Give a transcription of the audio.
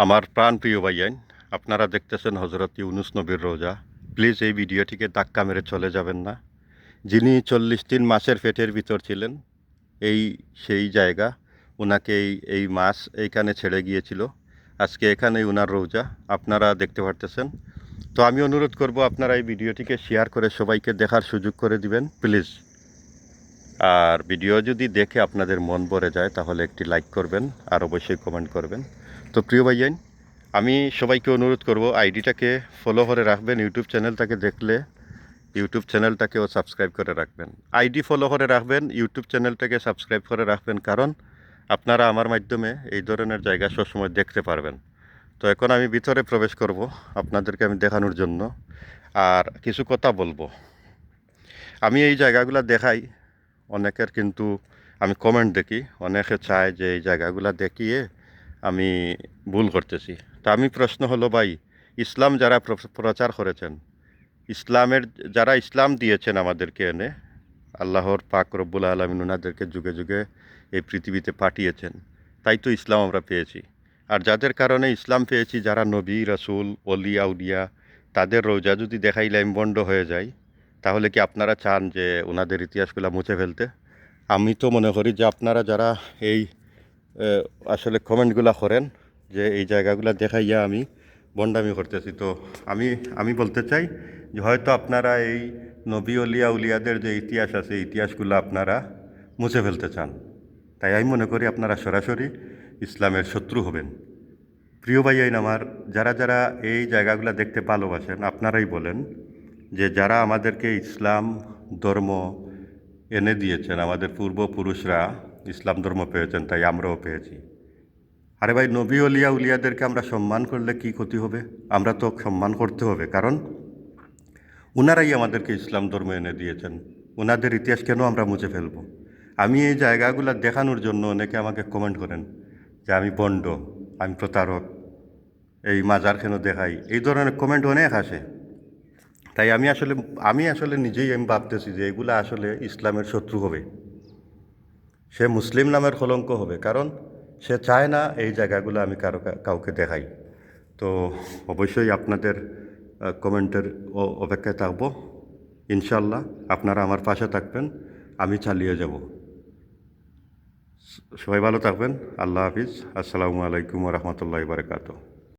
আমার প্রাণ প্রিয় ভাইয়ান, আপনারা দেখতেছেন হজরত ইউনুস নবীর রোজা। প্লিজ এই ভিডিওটিকে ধাক্কা মেরে চলে যাবেন না। যিনি চল্লিশ দিন মাসের পেটের ভিতর ছিলেন, এই সেই জায়গা ওনাকে এই এই মাস এইখানে ছেড়ে গিয়েছিল। আজকে এখানে উনার রোজা, আপনারা দেখতে পারতেছেন। তো আমি অনুরোধ করব, আপনারা এই ভিডিওটিকে শেয়ার করে সবাইকে দেখার সুযোগ করে দিবেন, প্লিজ। আর ভিডিও যদি দেখে আপনাদের মন ভরে যায়, তাহলে একটি লাইক করবেন আর অবশ্যই কমেন্ট করবেন। তো প্রিয় ভাইয়ান, আমি সবাইকে অনুরোধ করব আইডিটাকে ফলো করে রাখবেন ইউটিউব চ্যানেলটাকে দেখলে ইউটিউব চ্যানেলটাকেও সাবস্ক্রাইব করে রাখবেন। আইডি ফলো করে রাখবেন ইউটিউব চ্যানেলটাকে সাবস্ক্রাইব করে রাখবেন, কারণ আপনারা আমার মাধ্যমে এই ধরনের জায়গা সবসময় দেখতে পারবেন। তো এখন আমি ভিতরে প্রবেশ করব আপনাদেরকে আমি দেখানোর জন্য। আর কিছু কথা বলব। আমি এই জায়গাগুলো দেখাই, অনেকের কিন্তু আমি কমেন্ট দেখি, অনেকে চায় যে এই জায়গাগুলো দেখিয়ে আমি ভুল করতেছি। তা আমি প্রশ্ন হলো, ভাই, ইসলাম যারা প্র- প্রচার করেছেন, ইসলামের যারা ইসলাম দিয়েছেন আমাদেরকে এনে, আল্লাহর পাক রব্বুল আলমিন ওনাদেরকে যুগে যুগে এই পৃথিবীতে পাঠিয়েছেন, তাই তো ইসলাম আমরা পেয়েছি। আর যাদের কারণে ইসলাম পেয়েছি, যারা নবী, রাসূল অলি আউলিয়া, তাদের রোজা যদি দেখাইলে বন্ড হয়ে যায় তাহলে কি আপনারা চান যে ওনাদের ইতিহাসগুলো মুছে ফেলতে? আমি তো মনে করি যে আপনারা যারা এই আসলে কমেন্টগুলো করেন যে এই জায়গাগুলো দেখাইয়া আমি বন্ডামি করতেছি। তো আমি আমি বলতে চাই যে হয়তো আপনারা এই নবী অলিয়া উলিয়াদের যে ইতিহাস আছে ইতিহাসগুলো আপনারা মুছে ফেলতে চান। তাই আমি মনে করি আপনারা সরাসরি ইসলামের শত্রু হবেন। প্রিয় ভাই আইন আমার, যারা যারা এই জায়গাগুলো দেখতে ভালোবাসেন, আপনারাই বলেন যে যারা আমাদেরকে ইসলাম, ধর্ম এনে দিয়েছেন। আমাদের পূর্বপুরুষরা ইসলাম ধর্ম পেয়েছেন, তাই আমরাও পেয়েছি। আরে ভাই, নবী অলিয়া উলিয়াদেরকে আমরা সম্মান করলে কি ক্ষতি হবে? আমরা তো সম্মান করতে হবে, কারণ ওনারাই আমাদেরকে ইসলাম ধর্ম এনে দিয়েছেন। ওনাদের ইতিহাস কেন আমরা মুছে ফেলব? আমি এই জায়গাগুলো দেখানোর জন্য অনেকে আমাকে কমেন্ট করেন যে আমি বন্ড, আমি প্রতারক, এই মাজার কেন দেখাই? এই ধরনের কমেন্ট অনেক আসে। তাই আমি আসলে আমি আসলে নিজেই আমি ভাবতেছি যে এগুলা আসলে ইসলামের শত্রু হবে। সে মুসলিম নামের কলঙ্ক হবে, কারণ সে চায় না এই জায়গাগুলো আমি কারও কাউকে দেখাই। তো অবশ্যই আপনাদের কমেন্টের অপেক্ষায় থাকব। ইনশাল্লাহ আপনারা আমার পাশে থাকবেন, আমি চালিয়ে যাব। সবাই ভালো থাকবেন, আল্লাহ হাফিজ। আসসালামু আলাইকুম রহমতুল্লাহ বারকাত